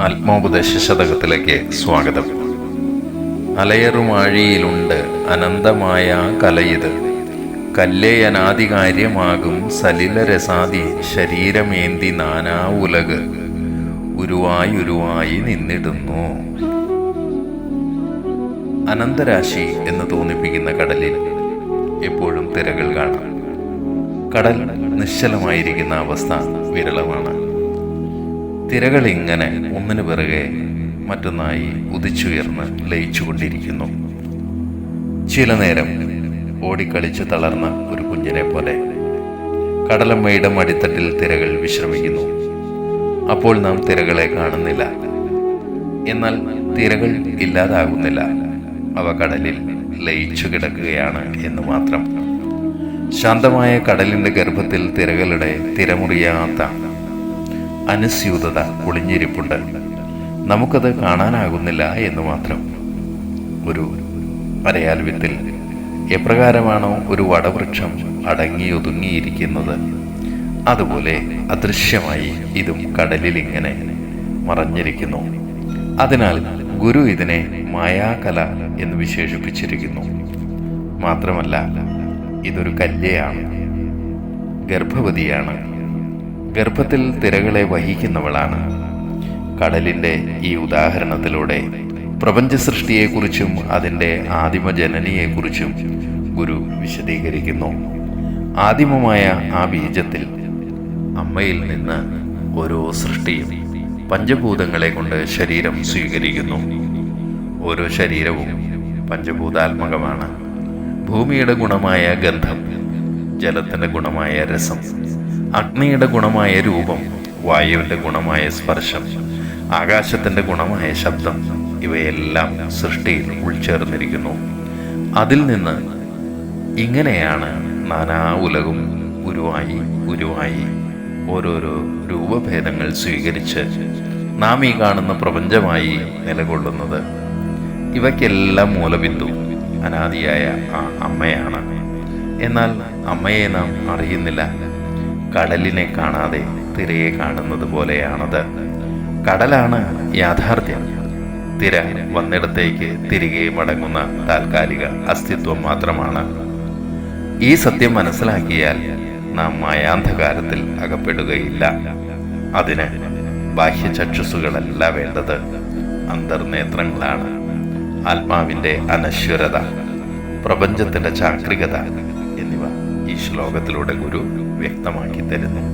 ആത്മോപദേശ ശതകത്തിലേക്ക് സ്വാഗതം. അലയറുമാഴിയിലുണ്ട് അനന്തമായ കലയിത് കല്ലേ അനാദികാര്യമാകും സലിലരസാദി ശരീരമേന്തി നാനാ ഉലക്. ഉരുവായി ഉരുവായി നിന്നിടുന്നു. അനന്തരാശി എന്ന് തോന്നിപ്പിക്കുന്ന കടലിൽ എപ്പോഴും തിരകൾ കാണാം. കടൽ നിശ്ചലമായിരിക്കുന്ന അവസ്ഥ വിരളമാണ്. തിരകൾ ഇങ്ങനെ ഒന്നിനു പിറകെ മറ്റൊന്നായി ഉദിച്ചുയർന്ന് ലയിച്ചുകൊണ്ടിരിക്കുന്നു. ചില നേരം ഓടിക്കളിച്ച് തളർന്ന ഒരു കുഞ്ഞിനെ പോലെ. കടലമ്മയുടെ അടിത്തട്ടിൽ തിരകൾ വിശ്രമിക്കുന്നു. അപ്പോൾ നാം തിരകളെ കാണുന്നില്ല. എന്നാൽ തിരകൾ ഇല്ലാതാകുന്നില്ല. അവ കടലിൽ ലയിച്ചു കിടക്കുകയാണ് എന്ന് മാത്രം. ശാന്തമായ കടലിന്റെ ഗർഭത്തിൽ തിരകളുടെ തിരമുറിയാത്ത അനുസ്യൂതത ഒളിഞ്ഞിരിപ്പുണ്ട് നമുക്കത് കാണാനാകുന്നില്ല എന്ന് മാത്രം. ഒരു അരയാൽ എപ്രകാരമാണോ ഒരു വടവൃക്ഷം അടങ്ങി ഒതുങ്ങിയിരിക്കുന്നത് അതുപോലെ അദൃശ്യമായി ഇതും കടലിൽ ഇങ്ങനെ മറഞ്ഞിരിക്കുന്നു. അതിനാൽ ഗുരു ഇതിനെ മായാകല എന്ന് വിശേഷിപ്പിച്ചിരിക്കുന്നു. മാത്രമല്ല ഇതൊരു കല്യയാണ്. ഗർഭവതിയാണ്. ഗർഭത്തിൽ തിരകളെ വഹിക്കുന്നവളാണ്. കടലിന്റെ ഈ ഉദാഹരണത്തിലൂടെ പ്രപഞ്ച സൃഷ്ടിയെക്കുറിച്ചും അതിന്റെ ആദിമ ജനനിയെക്കുറിച്ചും ഗുരു വിശദീകരിക്കുന്നു. ആദിമമായ ആ ബീജത്തിൽ അമ്മയിൽ നിന്ന് ഓരോ സൃഷ്ടിയും പഞ്ചഭൂതങ്ങളെ കൊണ്ട് ശരീരം സ്വീകരിക്കുന്നു. ഓരോ ശരീരവും പഞ്ചഭൂതാത്മകമാണ്. ഭൂമിയുടെ ഗുണമായ ഗന്ധം ജലത്തിന്റെ ഗുണമായ രസം അഗ്നിയുടെ ഗുണമായ രൂപം വായുവിന്റെ ഗുണമായ സ്പർശം ആകാശത്തിന്റെ ഗുണമായ ശബ്ദം ഇവയെല്ലാം സൃഷ്ടിയിൽ ഉൾച്ചേർന്നിരിക്കുന്നു. അതിൽ നിന്ന് ഇങ്ങനെയാണ് നാനാ ഉലകും ഉരുവായി ഉരുവായി ഓരോരോ രൂപഭേദങ്ങൾ സ്വീകരിച്ച് നാം ഈ കാണുന്ന പ്രപഞ്ചമായി നിലകൊള്ളുന്നത്. ഇവയ്ക്കെല്ലാം മൂലബിന്ദു അനാദിയായ ആ അമ്മയാണ്. എന്നാൽ അമ്മയെ നാം അറിയുന്നില്ല. കടലിനെ കാണാതെ തിരയെ കാണുന്നത് പോലെയാണത്. കടലാണ് യാഥാർത്ഥ്യം. തിര വന്നിടത്തേക്ക് തിരികെ മടങ്ങുന്ന താൽക്കാലിക അസ്തിത്വം മാത്രമാണ്. ഈ സത്യം മനസ്സിലാക്കിയാൽ നാം മായാന്ധകാരത്തിൽ അകപ്പെടുകയില്ല. അതിന് ബാഹ്യചക്ഷുസുകളല്ല വേണ്ടത്. അന്തർനേത്രങ്ങളാണ്. ആത്മാവിന്റെ അനശ്വരത. പ്രപഞ്ചത്തിന്റെ ചാക്രികത. ഈ ശ്ലോകത്തിലൂടെ ഗുരു വ്യക്തമാക്കി തരുന്നു.